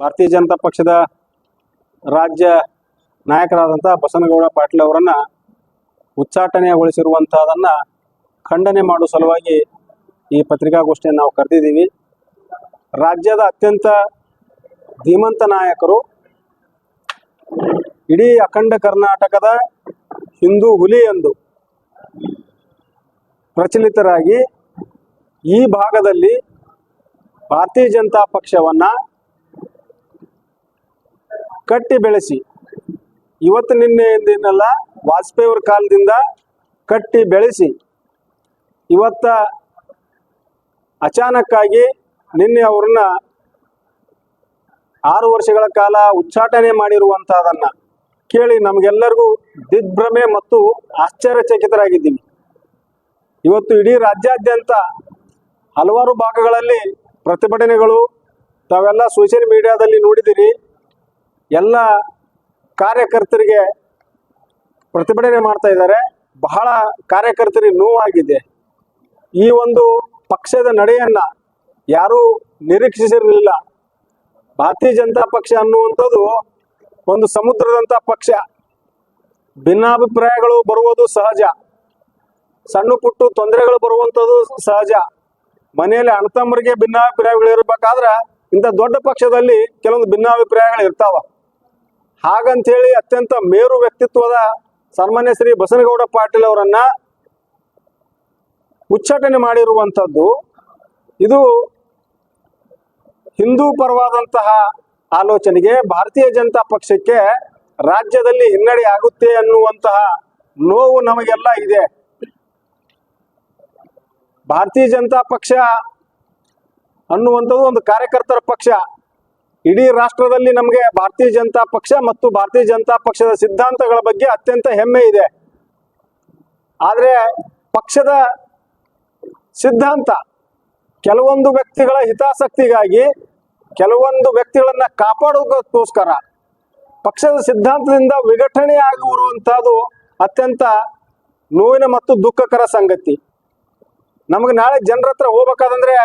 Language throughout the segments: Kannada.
ಭಾರತೀಯ ಜನತಾ ಪಕ್ಷದ ರಾಜ್ಯ ನಾಯಕರಾದಂಥ ಬಸನಗೌಡ ಪಾಟೀಲ್ ಅವರನ್ನು ಉಚ್ಚಾಟನೆಗೊಳಿಸಿರುವಂಥದ್ದನ್ನು ಖಂಡನೆ ಮಾಡುವ ಸಲುವಾಗಿ ಈ ಪತ್ರಿಕಾಗೋಷ್ಠಿಯನ್ನು ನಾವು ಕರೆದಿದ್ದೀವಿ. ರಾಜ್ಯದ ಅತ್ಯಂತ ಧೀಮಂತ ನಾಯಕರು ಇಡೀ ಅಖಂಡ ಕರ್ನಾಟಕದ ಹಿಂದೂ ಹುಲಿ ಎಂದು ಪ್ರಚಲಿತರಾಗಿ ಈ ಭಾಗದಲ್ಲಿ ಭಾರತೀಯ ಜನತಾ ಪಕ್ಷವನ್ನ ಕಟ್ಟಿ ಬೆಳೆಸಿ ಇವತ್ತು ನಿನ್ನೆಯಿಂದಲ್ಲ ವಾಜಪೇಯಿ ಅವ್ರ ಕಾಲದಿಂದ ಕಟ್ಟಿ ಬೆಳೆಸಿ ಇವತ್ತ ಅಚಾನಕ್ಕಾಗಿ ನಿನ್ನೆ ಅವ್ರನ್ನ ಆರು ವರ್ಷಗಳ ಕಾಲ ಉಚ್ಚಾಟನೆ ಮಾಡಿರುವಂತಹದನ್ನ ಕೇಳಿ ನಮಗೆಲ್ಲರಿಗೂ ದಿಗ್ಭ್ರಮೆ ಮತ್ತು ಆಶ್ಚರ್ಯಚಕಿತರಾಗಿದ್ದೀವಿ. ಇವತ್ತು ಇಡೀ ರಾಜ್ಯಾದ್ಯಂತ ಹಲವಾರು ಭಾಗಗಳಲ್ಲಿ ಪ್ರತಿಭಟನೆಗಳು ತಾವೆಲ್ಲ ಸೋಷಿಯಲ್ ಮೀಡಿಯಾದಲ್ಲಿ ನೋಡಿದಿರಿ. ಎಲ್ಲ ಕಾರ್ಯಕರ್ತರಿಗೆ ಪ್ರತಿಭಟನೆ ಮಾಡ್ತಾ ಇದ್ದಾರೆ. ಬಹಳ ಕಾರ್ಯಕರ್ತರಿಗೆ ನೋವಾಗಿದೆ. ಈ ಒಂದು ಪಕ್ಷದ ನಡೆಯನ್ನ ಯಾರೂ ನಿರೀಕ್ಷಿಸಿರಲಿಲ್ಲ. ಭಾರತೀಯ ಜನತಾ ಪಕ್ಷ ಅನ್ನುವಂಥದ್ದು ಒಂದು ಸಮುದ್ರದಂಥ ಪಕ್ಷ. ಭಿನ್ನಾಭಿಪ್ರಾಯಗಳು ಬರುವುದು ಸಹಜ. ಸಣ್ಣ ಪುಟ್ಟು ತೊಂದರೆಗಳು ಬರುವಂಥದ್ದು ಸಹಜ. ಮನೆಯಲ್ಲಿ ಅಣ್ಣತಮ್ಮರಿಗೆ ಭಿನ್ನಾಭಿಪ್ರಾಯಗಳು ಇರಬೇಕಾದ್ರೆ ಇಂಥ ದೊಡ್ಡ ಪಕ್ಷದಲ್ಲಿ ಕೆಲವೊಂದು ಭಿನ್ನಾಭಿಪ್ರಾಯಗಳು ಇರ್ತಾವ. ಹಾಗಂತೇಳಿ ಅತ್ಯಂತ ಮೇರು ವ್ಯಕ್ತಿತ್ವದ ಸನ್ಮಾನ್ಯ ಶ್ರೀ ಬಸನಗೌಡ ಪಾಟೀಲ್ ಅವರನ್ನ ಉಚ್ಚಾಟನೆ ಮಾಡಿರುವಂಥದ್ದು. ಇದು ಹಿಂದೂ ಪರವಾದಂತಹ ಆಲೋಚನೆಗೆ ಭಾರತೀಯ ಜನತಾ ಪಕ್ಷಕ್ಕೆ ರಾಜ್ಯದಲ್ಲಿ ಹಿನ್ನಡೆ ಆಗುತ್ತೆ ಅನ್ನುವಂತಹ ನೋವು ನಮಗೆಲ್ಲ ಇದೆ. ಭಾರತೀಯ ಜನತಾ ಪಕ್ಷ ಅನ್ನುವಂಥದ್ದು ಒಂದು ಕಾರ್ಯಕರ್ತರ ಪಕ್ಷ. ಇಡೀ ರಾಷ್ಟ್ರದಲ್ಲಿ ನಮಗೆ ಭಾರತೀಯ ಜನತಾ ಪಕ್ಷ ಮತ್ತು ಭಾರತೀಯ ಜನತಾ ಪಕ್ಷದ ಸಿದ್ಧಾಂತಗಳ ಬಗ್ಗೆ ಅತ್ಯಂತ ಹೆಮ್ಮೆ ಇದೆ. ಆದರೆ ಪಕ್ಷದ ಸಿದ್ಧಾಂತ ಕೆಲವೊಂದು ವ್ಯಕ್ತಿಗಳ ಹಿತಾಸಕ್ತಿಗಾಗಿ ಕೆಲವೊಂದು ವ್ಯಕ್ತಿಗಳನ್ನ ಕಾಪಾಡೋದಕ್ಕೋಸ್ಕರ ಪಕ್ಷದ ಸಿದ್ಧಾಂತದಿಂದ ವಿಘಟನೆ ಆಗಿರುವಂತಹದ್ದು ಅತ್ಯಂತ ನೋವಿನ ಮತ್ತು ದುಃಖಕರ ಸಂಗತಿ. ನಮಗೆ ನಾಳೆ ಜನರ ಹತ್ರ ಹೋಗ್ಬೇಕಾದಂದ್ರೆ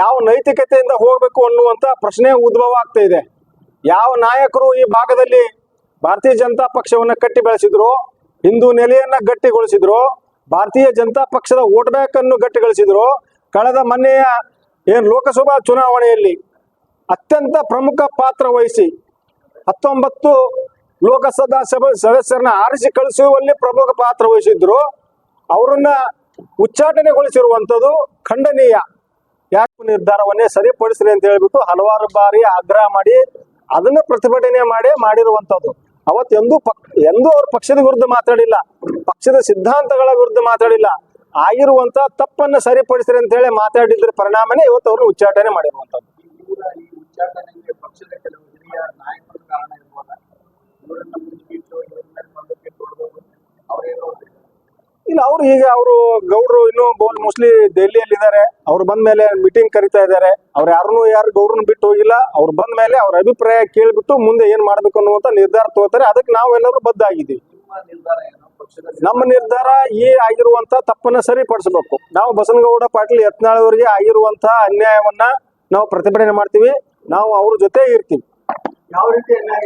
ಯಾವ ನೈತಿಕತೆಯಿಂದ ಹೋಗಬೇಕು ಅನ್ನುವಂತ ಪ್ರಶ್ನೆ ಉದ್ಭವ ಆಗ್ತಾ ಇದೆ. ಯಾವ ನಾಯಕರು ಈ ಭಾಗದಲ್ಲಿ ಭಾರತೀಯ ಜನತಾ ಪಕ್ಷವನ್ನ ಕಟ್ಟಿ ಬೆಳೆಸಿದ್ರು, ಹಿಂದೂ ನೆಲೆಯನ್ನ ಗಟ್ಟಿಗೊಳಿಸಿದ್ರು, ಭಾರತೀಯ ಜನತಾ ಪಕ್ಷದ ವೋಟ್ ಬ್ಯಾಂಕ್ ಅನ್ನು ಗಟ್ಟಿಗೊಳಿಸಿದ್ರು, ಕಳೆದ ಮೊನ್ನೆಯ ಏನು ಲೋಕಸಭಾ ಚುನಾವಣೆಯಲ್ಲಿ ಅತ್ಯಂತ ಪ್ರಮುಖ ಪಾತ್ರ ವಹಿಸಿ ಹತ್ತೊಂಬತ್ತು ಲೋಕಸಭಾ ಸಭೆ ಸದಸ್ಯರನ್ನ ಆರಿಸಿ ಕಳಿಸುವಲ್ಲಿ ಪ್ರಮುಖ ಪಾತ್ರ ವಹಿಸಿದ್ರು, ಅವರನ್ನ ಉಚ್ಚಾಟನೆಗೊಳಿಸಿರುವಂಥದ್ದು ಖಂಡನೀಯ. ಯಾಕೆ ನಿರ್ಧಾರವನ್ನೇ ಸರಿಪಡಿಸ್ರಿ ಅಂತ ಹೇಳ್ಬಿಟ್ಟು ಹಲವಾರು ಬಾರಿ ಆಗ್ರಹ ಮಾಡಿ ಅದನ್ನ ಪ್ರತಿಭಟನೆ ಮಾಡಿ ಮಾಡಿರುವಂತದ್ದು ಅವತ್ತು ಎಂದೂ ಪಕ್ ಎಂದೂ ಅವ್ರ ಪಕ್ಷದ ವಿರುದ್ಧ ಮಾತಾಡಿಲ್ಲ. ಪಕ್ಷದ ಸಿದ್ಧಾಂತಗಳ ವಿರುದ್ಧ ಮಾತಾಡಿಲ್ಲ. ಆಗಿರುವಂತ ತಪ್ಪನ್ನ ಸರಿಪಡಿಸ್ರಿ ಅಂತ ಹೇಳಿ ಮಾತಾಡಿದ್ರ ಪರಿಣಾಮನೇ ಇವತ್ತು ಅವರು ಉಚ್ಚಾಟನೆ ಮಾಡಿರುವಂಥದ್ದು. ಅವ್ರು ಈಗ ಅವರು ಗೌಡ್ರು ಇನ್ನೂ ಮೋಸ್ಟ್ಲಿ ದೆಹಲಿಯಲ್ಲಿ ಇದ್ದಾರೆ ಅವ್ರು ಬಂದ ಮೇಲೆ ಮೀಟಿಂಗ್ ಕರಿತಾ ಇದ್ದಾರೆ. ಅವ್ರು ಯಾರನ್ನೂ ಯಾರು ಗೌಡ್ರನ್ನ ಬಿಟ್ಟು ಹೋಗಿಲ್ಲ. ಅವ್ರು ಬಂದ ಮೇಲೆ ಅವ್ರ ಅಭಿಪ್ರಾಯ ಕೇಳ್ಬಿಟ್ಟು ಮುಂದೆ ಏನ್ ಮಾಡ್ಬೇಕು ಅನ್ನುವಂತ ನಿರ್ಧಾರ ತಗೋತಾರೆ. ಅದಕ್ಕೆ ನಾವೆಲ್ಲರೂ ಬದ್ಧ ಆಗಿದ್ದೀವಿ ನಿಮ್ಮ ನಿರ್ಧಾರ ಏನು ನಮ್ಮ ನಿರ್ಧಾರ ಈ ಆಗಿರುವಂತ ತಪ್ಪನ್ನ ಸರಿಪಡಿಸಬೇಕು. ನಾವು ಬಸನಗೌಡ ಪಾಟೀಲ್ ಯತ್ನಾಳವರಿಗೆ ಆಗಿರುವಂತಹ ಆಗಿರುವಂತ ಅನ್ಯಾಯವನ್ನ ನಾವು ಪ್ರತಿಭಟನೆ ಮಾಡ್ತೀವಿ. ನಾವು ಅವ್ರ ಜೊತೆ ಇರ್ತೀವಿ. ಯಾವ ರೀತಿ ಅನ್ಯಾಯ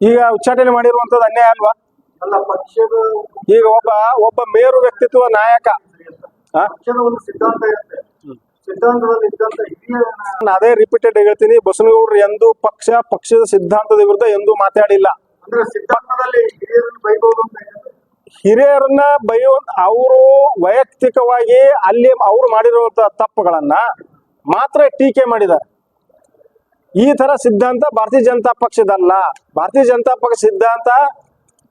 ಈಗ ಉಚ್ಚಾಟನೆ ಮಾಡಿರುವಂತದ್ದು ಅನ್ಯಾಯ ಅಲ್ವಾ? ಈಗ ಒಬ್ಬ ಒಬ್ಬ ಮೇರು ವ್ಯಕ್ತಿತ್ವ ನಾಯಕ. ನಾನು ಅದೇ ರಿಪೀಟೆಡ್ ಹೇಳ್ತೀನಿ ಬಸನಗೌಡರು ಎಂದು ಪಕ್ಷ ಪಕ್ಷದ ಸಿದ್ಧಾಂತದ ವಿರುದ್ಧ ಎಂದೂ ಮಾತಾಡಿಲ್ಲ. ಹಿರಿಯರನ್ನ ಬೈಯೋ ಅವರು ವೈಯಕ್ತಿಕವಾಗಿ ಅಲ್ಲಿ ಅವರು ಮಾಡಿರುವಂತ ತಪ್ಪುಗಳನ್ನ ಮಾತ್ರ ಟೀಕೆ ಮಾಡಿದ್ದಾರೆ. ಈ ತರ ಸಿದ್ಧಾಂತ ಭಾರತೀಯ ಜನತಾ ಪಕ್ಷದಲ್ಲ. ಭಾರತೀಯ ಜನತಾ ಪಕ್ಷ ಸಿದ್ಧಾಂತ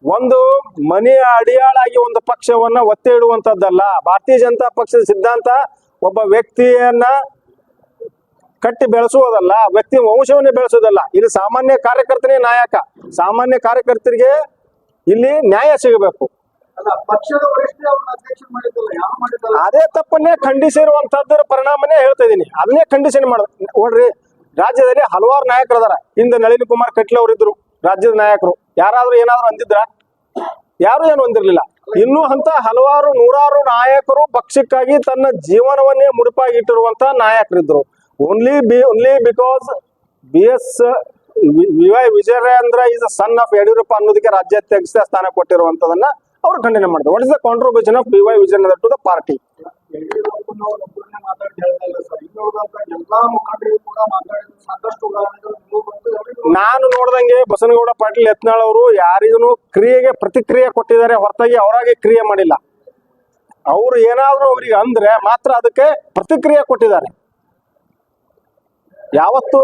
ಒಂದು ಮನೆಯ ಅಡಿಯಾಳಾಗಿ ಒಂದು ಪಕ್ಷವನ್ನ ಒತ್ತೆ ಇಡುವಂತದ್ದಲ್ಲ ಭಾರತೀಯ ಜನತಾ ಪಕ್ಷದ ಸಿದ್ಧಾಂತ ಒಬ್ಬ ವ್ಯಕ್ತಿಯನ್ನ ಕಟ್ಟಿ ಬೆಳೆಸುವುದಲ್ಲ ವ್ಯಕ್ತಿ ವಂಶವನ್ನೇ ಬೆಳೆಸೋದಲ್ಲ. ಇಲ್ಲಿ ಸಾಮಾನ್ಯ ಕಾರ್ಯಕರ್ತನೇ ನಾಯಕ. ಸಾಮಾನ್ಯ ಕಾರ್ಯಕರ್ತರಿಗೆ ಇಲ್ಲಿ ನ್ಯಾಯ ಸಿಗಬೇಕು. ಅದೇ ತಪ್ಪನ್ನೇ ಖಂಡಿಸಿರುವಂತದ್ದರ ಪರಿಣಾಮನೇ ಹೇಳ್ತಾ ಇದೀನಿ ಅದನ್ನೇ ಖಂಡಿಸಿನ ಮಾಡ. ನೋಡ್ರಿ ರಾಜ್ಯದಲ್ಲಿ ಹಲವಾರು ನಾಯಕರು ಅದಾರ. ಹಿಂದೆ ನಳಿನ್ ಕುಮಾರ್ ಕಟ್ಲೆ ಅವರು ಇದ್ರು ರಾಜ್ಯದ ನಾಯಕರು. ಯಾರಾದ್ರೂ ಏನಾದ್ರು ಅಂದಿದ್ರ, ಯಾರು ಏನು ಹೊಂದಿರ್ಲಿಲ್ಲ ಇನ್ನು ಅಂತ ಹಲವಾರು ನೂರಾರು ನಾಯಕರು ಪಕ್ಷಕ್ಕಾಗಿ ತನ್ನ ಜೀವನವನ್ನೇ ಮುಡುಪಾಗಿಟ್ಟಿರುವಂತ ನಾಯಕರಿದ್ರು. Only B only because B S V Y Vijayendra is son of Yediyurappa ಅನ್ನೋದಕ್ಕೆ ರಾಜ್ಯಾಧ್ಯಕ್ಷ ಸ್ಥಾನ ಕೊಟ್ಟಿರುವಂತದನ್ನ ಅವರು ಖಂಡನೆ ಮಾಡಿದ್ರು. What is the contribution of B Y Vijayendra to the party ಎಲ್ಲಾ ಮುಖಂಡರು ಕೂಡ ಮಾತಾಡಿದ ಸಾಕಷ್ಟು ಉದಾಹರಣೆಗಳು ನಾನು ನೋಡ್ದಂಗೆ ಬಸನಗೌಡ ಪಾಟೀಲ್ ಯತ್ನಾಳ್ ಅವರು ಯಾರಿಗೂ ಕ್ರಿಯೆಗೆ ಪ್ರತಿಕ್ರಿಯೆ ಕೊಟ್ಟಿದ್ದಾರೆ, ಹೊರತಾಗಿ ಅವರಾಗೆ ಕ್ರಿಯೆ ಮಾಡಿಲ್ಲ. ಅವರು ಏನಾದ್ರು ಅವರಿಗೆ ಅಂದ್ರೆ ಮಾತ್ರ ಅದಕ್ಕೆ ಪ್ರತಿಕ್ರಿಯೆ ಕೊಟ್ಟಿದ್ದಾರೆ. ಯಾವತ್ತು